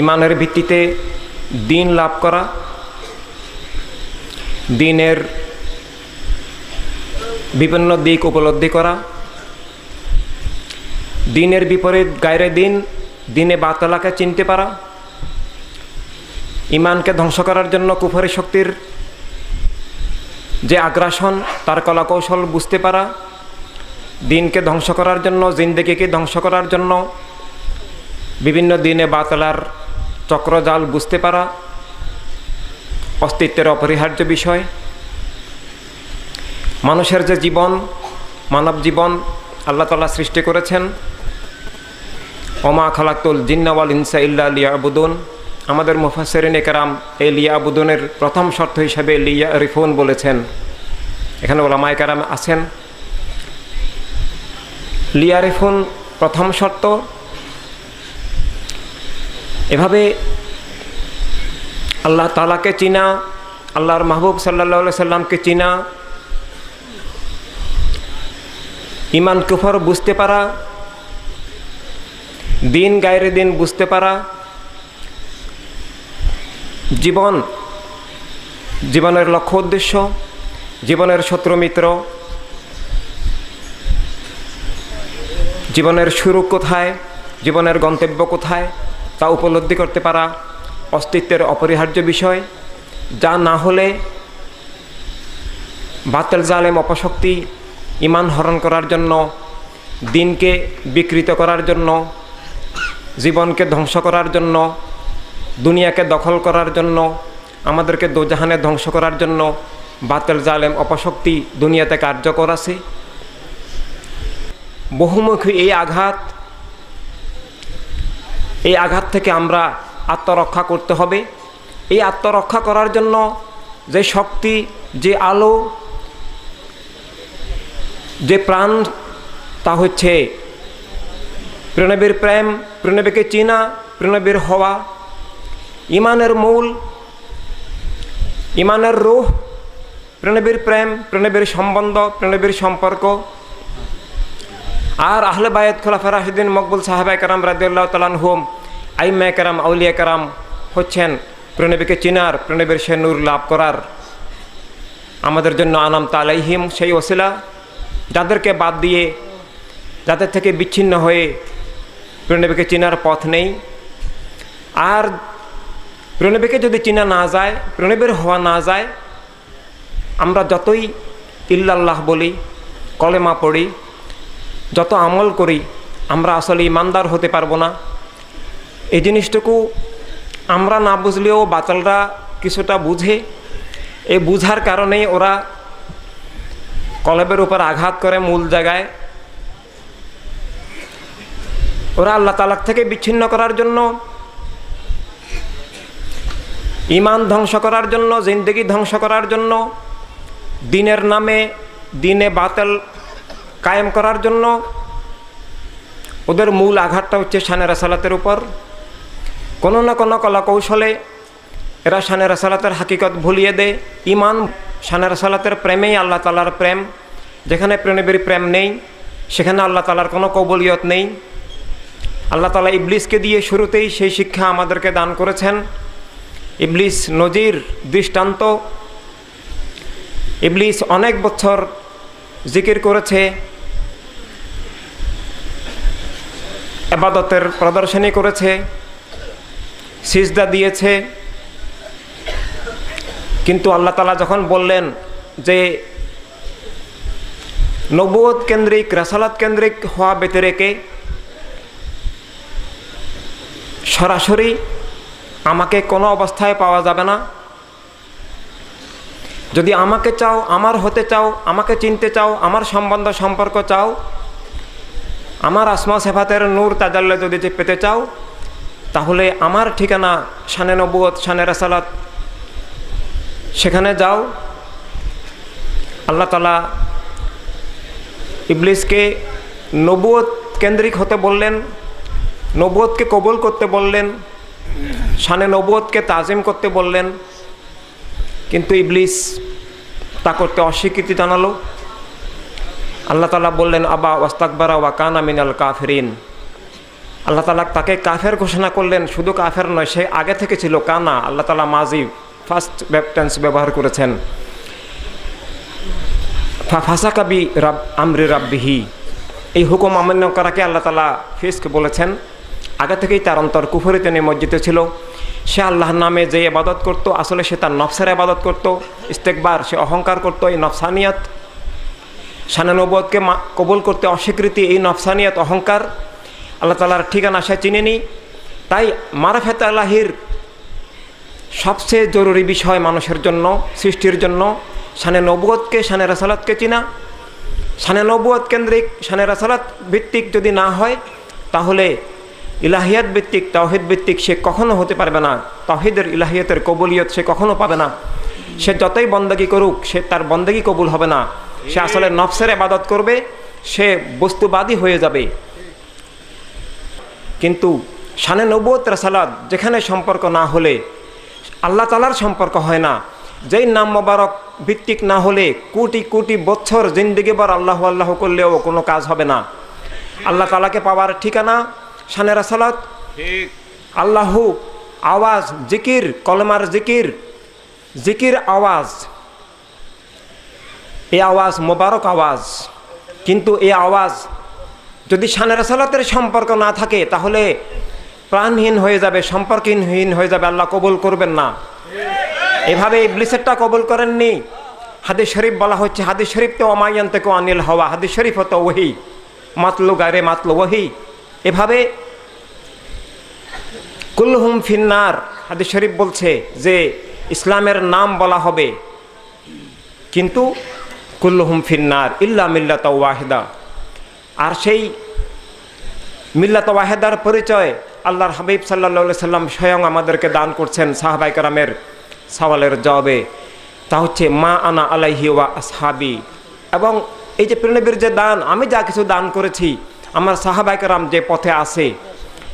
ইমানের ভিত্তিতে দিন লাভ করা, দিনের বিভিন্ন দিক উপলব্ধি করা, দিনের বিপরীত গায়রে দিন, দিনে বাতলাকে চিনতে পারা, ইমানকে ধ্বংস করার জন্য কুফরি শক্তির যে আগ্রাসন, তার কলাকৌশল বুঝতে পারা, দিনকে ধ্বংস করার জন্য, জিন্দেগিকে ধ্বংস করার জন্য বিভিন্ন দিনে বাতলার চক্রজাল বুঝতে পারা অস্তিত্বের অপরিহার্য বিষয়। মানুষের যে জীবন, মানব জীবন আল্লাহ তালা সৃষ্টি করেছেন। ওমা খালাকুল জিন্নাওয়াল ইনসা ইল্লা লিয়াবুদুন। আমাদের মুফাসরিন একরাম এই লিয়াবুদুনের প্রথম শর্ত হিসাবে লিয়া রিফুন বলেছেন। এখানে ওলামায় কারাম আছেন। লিয়ারিফুন প্রথম শর্ত এভাবে আল্লাহ তালাকে চিনা, আল্লাহর মাহবুব সাল্লা সাল্লামকে চিনা ইমান কুফর বুঝতে পারা, দিন গায়ের দিন বুঝতে পারা, জীবন জীবনের লক্ষ্য উদ্দেশ্য, জীবনের শত্রু মিত্র, জীবনের শুরু কোথায়, জীবনের গন্তব্য কোথায় তা উপলব্ধি করতে পারা অস্তিত্বের অপরিহার্য বিষয়, যা না হলে বাতেল জালেম অপশক্তি ইমান হরণ করার জন্য, দিনকে বিকৃত করার জন্য, জীবনকে ধ্বংস করার জন্য, দুনিয়াকে দখল করার জন্য, আমাদেরকে দোজাহানে ধ্বংস করার জন্য বাতেল জালেম অপশক্তি দুনিয়াতে কার্যকর আছে। বহুমুখী এই আঘাত এই আঘাত থেকে আমরা আত্মরক্ষা করতে হবে। এই আত্মরক্ষা করার জন্য যে শক্তি, যে আলো, যে প্রাণ, তা হচ্ছে প্রণবীর প্রেম, প্রণবীকে চিনা, প্রণবীর হওয়া, ইমানের মূল, ইমানের রুহ প্রণবীর প্রেম, প্রণবীর সম্বন্ধ, প্রণবীর সম্পর্ক আর আহলে বায়ত খোলাফা রাহিদিন মকবুল সাহাবাই কারাম রাদিউল্লাহ তালান হোম আইম্মা কারাম, আউলিয়া কারাম হচ্ছেন প্রণবীকে চিনার প্রণবীর সে নূর লাভ করার। আমাদের জন্য আনাম তালাইহিম সেই ওসিলা যাদেরকে বাদ দিয়ে, যাদের থেকে বিচ্ছিন্ন হয়ে প্রণবীকে চিনার পথ নেই। আর প্রণবীকে যদি চিনা না যায় প্রণবীর হওয়া না যায়, আমরা যতই ইল্লাল্লাহ বলি, কলেমা পড়ি যত আমল করি, আমরা আসলে ইমানদার হতে পারব না। এই জিনিসটুকু আমরা না বুঝলেও বাতালরা কিছুটা বুঝে। এই বুঝার কারণেই ওরা কলেবের উপর আঘাত করে মূল জায়গায়। ওরা আল্লাহ তালাক থেকে বিচ্ছিন্ন করার জন্য ইমান ধ্বংস করার জন্য, জিন্দগি ধ্বংস করার জন্য, দিনের নামে, দিনে বাতেল কায়েম করার জন্য ওদের মূল আঘাতটা হচ্ছে শানের আসালাতের উপর। কোনো না কোনো কলা কৌশলে এরা শানের আসালাতের হাকিকত ভুলিয়ে দেয়। ইমান শানের আসালাতের প্রেমেই আল্লাহ তালার প্রেম। যেখানে প্রেমের প্রেম নেই, সেখানে আল্লাহ তালার কোনো কবলিয়ত নেই। আল্লাহ তালা ইবলিসকে দিয়ে শুরুতেই সেই শিক্ষা আমাদেরকে দান করেছেন। ইবলিস নজির দৃষ্টান্ত। ইবলিস অনেক বছর জিকির করেছে। আবাদতের প্রদর্শনী করেছে, সিজদা দিয়েছে। কিন্তু আল্লাহ তালা যখন বললেন যে নবুয়ত কেন্দ্রিক, রাসালাত কেন্দ্রিক হওয়া ব্যতিরেকে, সরাসরি আমাকে কোনো অবস্থায় পাওয়া যাবে না। যদি আমাকে চাও, আমার হতে চাও, আমাকে চিনতে চাও, আমার সম্বন্ধ সম্পর্ক চাও আমার আসমা সেফাতের নূর তাজাল্লে যদি পেতে চাও, তাহলে আমার ঠিকানা শানে নবুয়ত, শানে রাসালাত। সেখানে যাও। আল্লাহ তালা ইবলিসকে নবুয়ত কেন্দ্রিক হতে বললেন, নবুয়তকে কবুল করতে বললেন, শানে নবুয়তকে তাজিম করতে বললেন, কিন্তু ইবলিস তা করতে অস্বীকৃতি জানালো। আল্লাহ তালা বললেন, আবা ওয়াস্তাকবারা ওয়া কানা মিনাল কাফরিন। আল্লাহ তালা তাকে কাফের ঘোষণা করলেন, শুধু কাফের নয়, সে আগে থেকে ছিল কানা। আল্লাহ তালা মাজি ফার্স্ট টেন্স ব্যবহার করেছেন। ফাসাকাবি রাব আমরি রাব্বিহি। এই হুকুম অমান্য করাকে আল্লাহ তালা ফিস্ক বলেছেন। আগে থেকেই তার অন্তর কুফরিতে নিমজ্জিত ছিল। সে আল্লাহর নামে যে আবাদত করত, আসলে সে তার নফসের আবাদত করত। ইস্তেকবার, সে অহংকার করত। এই নফসানিয়াত সানানবদকে কবুল করতে অস্বীকৃতি, এই নফসানিয়াত, অহংকার আল্লাহ তালার ঠিকানা সে চিনেনি। তাই মারাফেত আল্লাহির সবচেয়ে জরুরি বিষয় মানুষের জন্য, সৃষ্টির জন্য, সানে নবুয়তকে সানে রাসালাতকে চিনা। সানে নবুয়ত কেন্দ্রিক, সানে রাসালাত ভিত্তিক যদি না হয়, তাহলে ইলাহিয়াত ভিত্তিক, তাওহিদ ভিত্তিক সে কখনো হতে পারবে না। তাহিদের ইলাহিয়াতের কবুলিয়ত সে কখনো পাবে না। সে যতই বন্দাগি করুক, সে তার বন্দাগি কবুল হবে না। সে আসলে নফসের আবাদত করবে সে বস্তুবাদী হয়ে যাবে। কিন্তু সানে নবুয়ত রাসালাত যেখানে সম্পর্ক না হলে আল্লাহ তালার সম্পর্ক হয় না। যেই নাম মোবারক ভিত্তিক না হলে কোটি কোটি বছর জিন্দিগিবার আল্লাহ আল্লাহ করলেও কোনো কাজ হবে না। আল্লাহ তালাকে পাওয়ার ঠিকানা সানের সালাত আল্লাহ আওয়াজ জিকির কলমার জিকির জিকির আওয়াজ এই আওয়াজ মোবারক আওয়াজ। কিন্তু এই আওয়াজ যদি সানের সালাতের সম্পর্ক না থাকে, তাহলে প্রাণহীন হয়ে যাবে, সম্পর্কহীন হয়ে যাবে। আল্লাহ কবুল করবেন না। এভাবে এই ইবলিসেরটা কবুল করেননি। হাদিস শরীফ বলা হচ্ছে, হাদিস শরীফ তো অমায়ান থেকে অনিল হওয়া, হাদিস শরীফ হতো ওহি, মাতলু গায়ে মাতলু ওহি। এভাবে কুলহুম ফিন্নার, হাদিস শরীফ বলছে যে, ইসলামের নাম বলা হবে। কিন্তু কুল্লুহুম ফিন্নার ইল্লা মিল্লাত ওয়াহেদা। আর সেই মিল্লাত ওয়াহেদার পরিচয় আল্লাহর হাবিব সাল্লা সাল্লাম স্বয়ং আমাদেরকে দান করছেন সাহাবাই কারামের সওয়ালের জবাবে। তা হচ্ছে, মা আনা আলাইহি ওয়া আসহাবি। এবং এই যে প্রণবীর যে দান, আমি যা কিছু দান করেছি, আমার সাহাবাই কারাম যে পথে আছে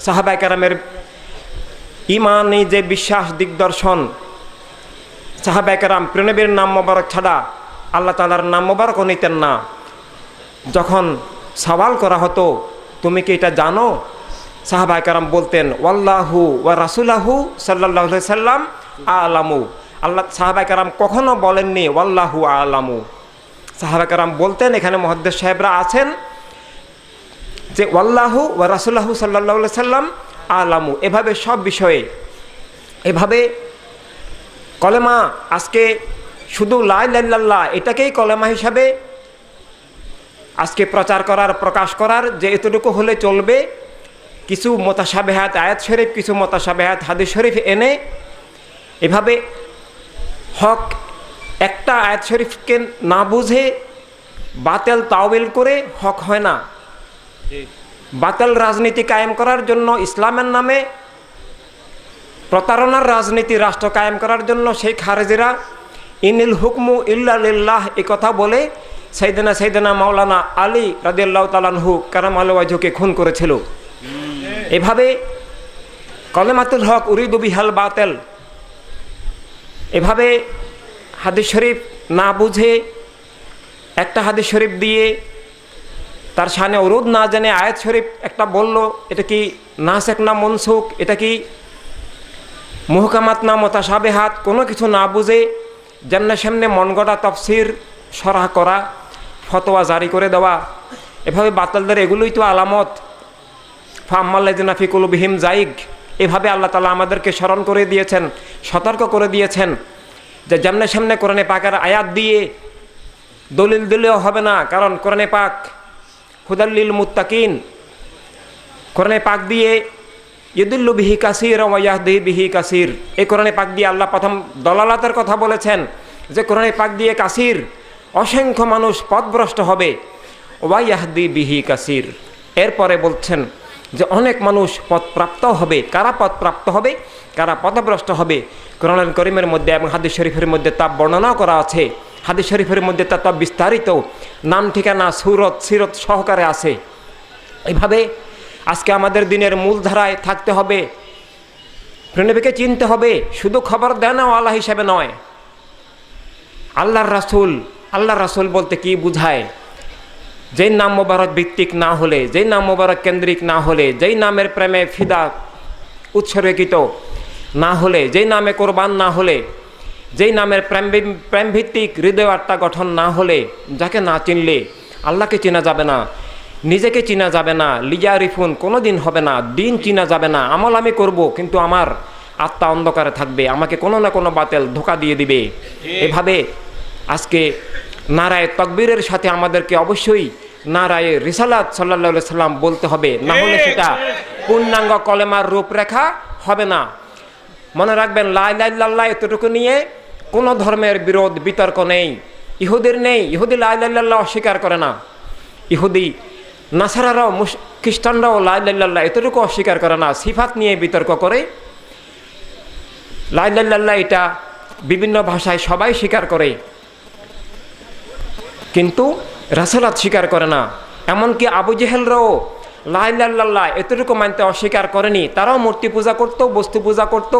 সাহাবাই কারামের ইমানি যে বিশ্বাস, দিগদর্শন সাহাবাই কারাম প্রণবীর নাম মোবারক ছাড়া আল্লাহ তালার নাম মোবারকও নিতেন না। যখন সওয়াল করা হতো, তুমি কি এটা জানো? সাহাবাই কারাম বলতেন, ওয়াল্লাহু ওয়া রাসুলাহু সাল্লাহ সাল্লাম আলামু। আল্লাহ সাহাবাই কারাম কখনো বলেননি, ওয়াল্লাহু আলামু। সাহাবাই কারাম বলতেন, এখানে মহদ্দেশ সাহেবরা আছেন যে, ওয়াল্লাহু ওয়া রাসুল্লাহু সাল্লাহ সাল্লাম আলামু। এভাবে সব বিষয়ে, এভাবে কলেমা আজকে শুধু লাই লাল্লাহ এটাকেই কলেমা হিসাবে আজকে প্রচার করার প্রকাশ করার যে এতটুকু হলে চলবে কিছু মোতাসাবেহাত আয়াত শরীফ কিছু মোতাসাবেহাত হাদিস শরীফ এনে এভাবে হক একটা আয়াত শরীফকে না বুঝে বাতেল তাওবিল করে হক হয় না। বাতেল রাজনীতি কায়েম করার জন্য ইসলামের নামে প্রতারণার রাজনীতি রাষ্ট্র কায়েম করার জন্য সেই খারেজিরা ইনিল হুকমু ইল্লাহ এ কথা বলে সাইদানা সাইদানা মাওলানা আলী রাদিয়াল্লাহ তালানহু কারাম আলওয়াজুকে খুন করেছিল। এভাবে কলেমাতুল হক উরিদু বিহাল বাতেল, এভাবে হাদিস শরীফ না বুঝে একটা হাদিস শরীফ দিয়ে তার সামনে অরুদ না জানে আয়াত শরীফ একটা বলল, এটা কি নাসেক না মনসুখ, এটা কি মুহকামাত না মতাসাবে হাত কোনো কিছু না বুঝে যেমনে সামনে মন গড়া তফসির, সরাহ করা, ফতোয়া জারি করে দেওয়া, এভাবে বাতালদের এগুলোই তো আলামত। ফাম্মাল্লাদিনা ফিকুল বিহিম জাইগ এভাবে আল্লাহ তালা আমাদেরকে স্মরণ করে দিয়েছেন, সতর্ক করে দিয়েছেন যে যেমনে সামনে কোরআনে পাকের আয়াত দিয়ে দলিল দিলেও হবে না, কারণ কোরআনে পাক হুদাল্লিল মুত্তাকিন, কোরআনে পাক দিয়ে ইদুল্লু বিহি কাসির ওয়াহদি বিহি কাসির। এই কোরআনে পাক দিয়ে আল্লাহ প্রথম দলালাতের কথা বলেছেন যে কোরআনে পাক দিয়ে কাসির অসংখ্য মানুষ পথভ্রষ্ট হবে। ওয়াইয়াহদি বিহি কাসির। এরপরে বলছেন যে অনেক মানুষ পথপ্রাপ্ত হবে। কারা পথপ্রাপ্ত হবে? কারা পথভ্রষ্ট হবে? কোরআন করিমের মধ্যে এবং হাদিস শরীফের মধ্যে তা বর্ণনা করা আছে। হাদিস শরীফের মধ্যে তা তা বিস্তারিত। নাম, ঠিকানা, সুরত, সিরত সহকারে আছে। এভাবে আজকে আমাদের দিনের মূলধারায় থাকতে হবে। প্রণবীকে চিনতে হবে, শুধু খবর দেন আল্লাহ হিসাবে নয়। আল্লাহর রাসুল আল্লাহর রাসুল বলতে কি বুঝায়? যেই নাম মোবারক ভিত্তিক না হলে, যেই নাম মোবারক কেন্দ্রিক না হলে, যেই নামের প্রেমে ফিদা উৎসর্গিত না হলে, যেই নামে কোরবান না হলে, যেই নামের প্রেম প্রেমভিত্তিক হৃদয় আত্মা গঠন না হলে, যাকে না চিনলে আল্লাহকে চেনা যাবে না। নিজেকে চিনা যাবে না লিজা রিফুন কোনো দিন হবে না দিন চিনা যাবে না আমল আমি করব কিন্তু আমার আত্মা অন্ধকারে থাকবে আমাকে কোনো না কোনো বাতেল ধোকা দিয়ে দিবে। এভাবে আজকে নারায় তকবীরের সাথে আমাদেরকে অবশ্যই নারায়ে রিসালাত সাল্লাহ সাল্লাম বলতে হবে। না হলে সেটা পূর্ণাঙ্গ কলেমার রূপরেখা হবে না। মনে রাখবেন লাই লাইল্লাহ এতটুকু নিয়ে কোনো ধর্মের বিরোধ বিতর্ক নেই। ইহুদির নেই ইহুদি লাই লাইল্লাহ অস্বীকার করে না। ইহুদি নাসারারাও খ্রিস্টানরাও লাই লাইল্লাহ এতটুকু অস্বীকার করে না, সিফাত নিয়ে বিতর্ক করে। লাই লাইল্লাহ এটা বিভিন্ন ভাষায় সবাই স্বীকার করে। কিন্তু রাসেলাত স্বীকার করে না। এমনকি আবু জেহেলরাও লাইল্লাহ এতটুকু মানতে অস্বীকার করেনি, তারাও মূর্তি পূজা করতো, বস্তু পূজা করতো